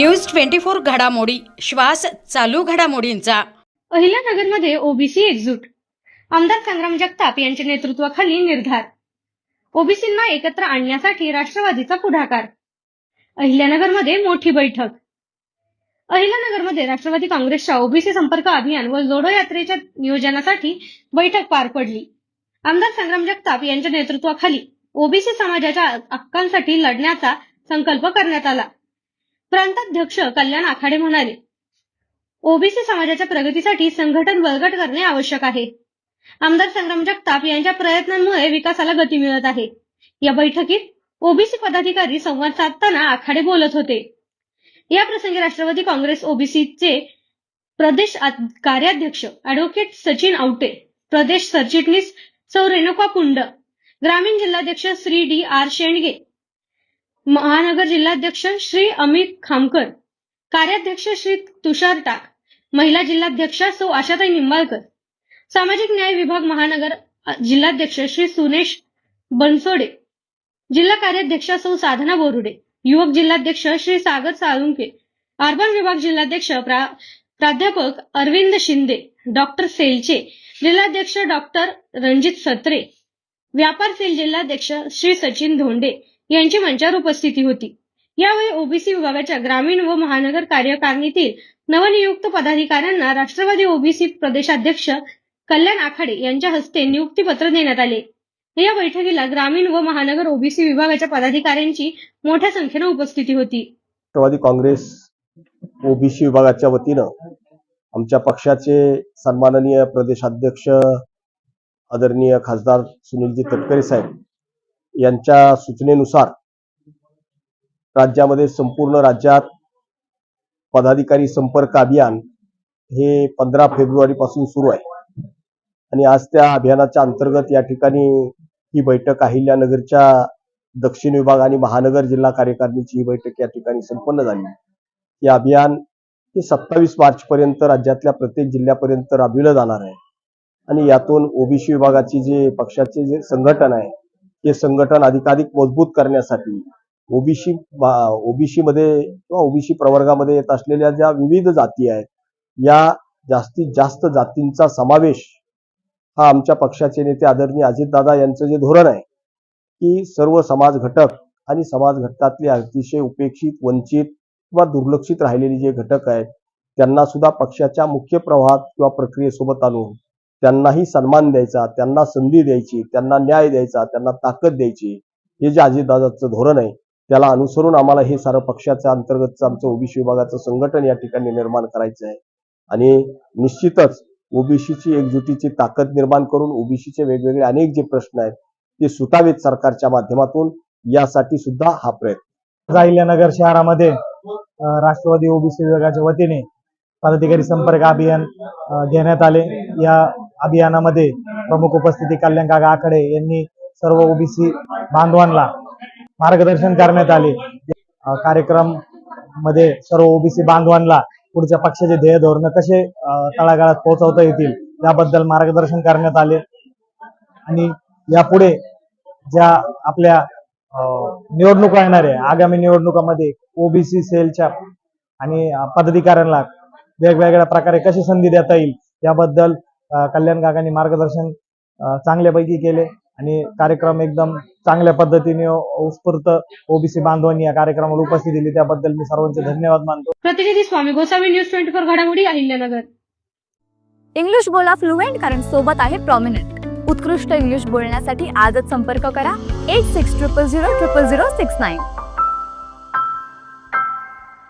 News twenty four घडामोडी. श्वास चालू घडामोडींचा. अहिल्यानगरमध्ये ओबीसी एकजूट. आमदार संग्राम जगताप यांच्या नेतृत्वाखाली निर्धार. ओबीसींना एकत्र आणण्यासाठी राष्ट्रवादीचा पुढाकार. अहिल्यानगरमध्ये मोठी बैठक. अहिल्यानगरमध्ये राष्ट्रवादी काँग्रेसच्या ओबीसी संपर्क अभियान व जोडो यात्रेच्या नियोजनासाठी बैठक पार पडली. आमदार संग्राम जगताप यांच्या नेतृत्वाखाली ओबीसी समाजाच्या हक्कांसाठी लढण्याचा संकल्प करण्यात आला. प्रांताध्यक्ष कल्याण आखाडे म्हणाले ओबीसी समाजाच्या प्रगतीसाठी संघटन बळकट करणे आवश्यक आहे. आमदार संग्राम जगताप यांच्या प्रयत्नांमुळे विकासाला गती मिळत आहे. या बैठकीत ओबीसी पदाधिकारी संवाद साधताना आखाडे बोलत होते. या प्रसंगी राष्ट्रवादी काँग्रेस ओबीसीचे प्रदेश कार्याध्यक्ष अॅडव्होकेट सचिन आवटे प्रदेश सरचिटणीस सौ रेणुका कुंड ग्रामीण जिल्हाध्यक्ष श्री डी आर शेंडगे महानगर जिल्हाध्यक्ष श्री अमित खामकर कार्याध्यक्ष श्री तुषार टाक महिला जिल्हाध्यक्ष सो आशाताई निंबाळकर सामाजिक न्याय विभाग महानगर जिल्हाध्यक्ष श्री सुनेश बनसोडे जिल्हा कार्याध्यक्ष सौ साधना बोरुडे युवक जिल्हाध्यक्ष श्री सागर साळुंके अर्बन विभाग जिल्हाध्यक्ष प्रा, प्राध्यापक अरविंद शिंदे डॉक्टर सेलचे जिल्हाध्यक्ष डॉक्टर रणजित सत्रे व्यापार सेल जिल्हाध्यक्ष श्री सचिन धोंडे यांची मंचावर उपस्थिती होती. यावेळी ओबीसी विभागाच्या ग्रामीण व महानगर कार्यकारिणीतील नवनियुक्त पदाधिकाऱ्यांना राष्ट्रवादी ओबीसी प्रदेशाध्यक्ष कल्याण आखाडे यांच्या हस्ते नियुक्तीपत्र देण्यात आले. या बैठकीला ग्रामीण व महानगर ओबीसी विभागाच्या पदाधिकाऱ्यांची मोठ्या संख्येने उपस्थिती होती. राष्ट्रवादी काँग्रेस ओबीसी विभागाच्या वतीनं आमच्या पक्षाचे सन्माननीय प्रदेशाध्यक्ष आदरणीय खासदार सुनीलजी तटकरे साहेब यांच्या सूचनेनुसार राज्यामध्ये संपूर्ण राज्यात पदाधिकारी संपर्क अभियान हे पंधरा फेब्रुवारी पासून सुरू आहे. आणि आज त्या अभियानाच्या अंतर्गत या ठिकाणी ही बैठक अहिल्यानगरच्या दक्षिण विभाग आणि महानगर जिल्हा कार्यकारिणीची ही बैठक या ठिकाणी संपन्न झाली. हे अभियान हे सत्तावीस मार्च पर्यंत राज्यातल्या प्रत्येक जिल्ह्यापर्यंत राबविलं जाणार आहे. आणि यातून ओबीसी विभागाची जे पक्षाचे जे संघटन आहे ते संघटन अधिकाधिक मजबूत करण्यासाठी ओबीसी ओबीसी मध्ये किंवा ओबीसी प्रवर्गामध्ये येत असलेल्या ज्या विविध जाती आहेत या जास्तीत जास्त जातींचा समावेश हा आमच्या पक्षाचे नेते आदरणीय अजितदादा यांचं जे धोरण आहे की सर्व समाज घटक आणि समाज घटकातले अतिशय उपेक्षित वंचित किंवा दुर्लक्षित राहिलेले जे घटक आहेत त्यांना सुद्धा पक्षाच्या मुख्य प्रवाहात किंवा प्रक्रियेसोबत आणून त्यांनाही सन्मान द्यायचा त्यांना संधी द्यायची त्यांना न्याय द्यायचा त्यांना ताकद द्यायची हे जे अजितदादाचं धोरण आहे त्याला अनुसरून आम्हाला हे सारं पक्षाच्या अंतर्गतचं आमचं ओबीसी विभागाचं संघटन या ठिकाणी निर्माण करायचं आहे. आणि निश्चितच ओबीसीची एकजुटीची ताकद निर्माण करून ओबीसीचे वेगवेगळे अनेक जे प्रश्न आहेत ते सुटावेत सरकारच्या माध्यमातून यासाठी सुद्धा हा प्रयत्न. अहिल्यानगर शहरामध्ये राष्ट्रवादी ओबीसी विभागाच्या वतीने पदाधिकारी संपर्क अभियान घेण्यात आले. या अभियानामध्ये प्रमुख उपस्थिती कल्याण काका आकडे यांनी सर्व ओबीसी बांधवांना मार्गदर्शन करण्यात आले. कार्यक्रममध्ये सर्व ओबीसी बांधवांना पुढच्या पक्षाचे ध्येय धोरण कसे तळागाळात पोहोचवता येतील याबद्दल मार्गदर्शन करण्यात आले. आणि यापुढे ज्या आपल्या निवडणुका येणार आहे आगामी निवडणुकामध्ये ओबीसी सेलच्या आणि पदाधिकाऱ्यांना वेगवेगळ्या प्रकारे कशी संधी देता येईल याबद्दल कल्याण काकांनी मार्गदर्शन चांगल्यापैकी केले आणि कार्यक्रम एकदम चांगल्या पद्धतीने उत्स्फूर्त ओबीसी बांधवांनी या कार्यक्रमाला उपस्थिती दिली. त्याबद्दल मी सर्वांचे धन्यवाद मानतो. प्रतिनिधी Swami Gosavi news twenty four घडामोडी अहिल्यानगर इंग्लिश बोला फ्लुएंट कारण सोबत आहे प्रॉमिनंट उत्कृष्ट इंग्लिश बोलण्यासाठी आजच संपर्क करा. Eight six triple zero triple zero six nine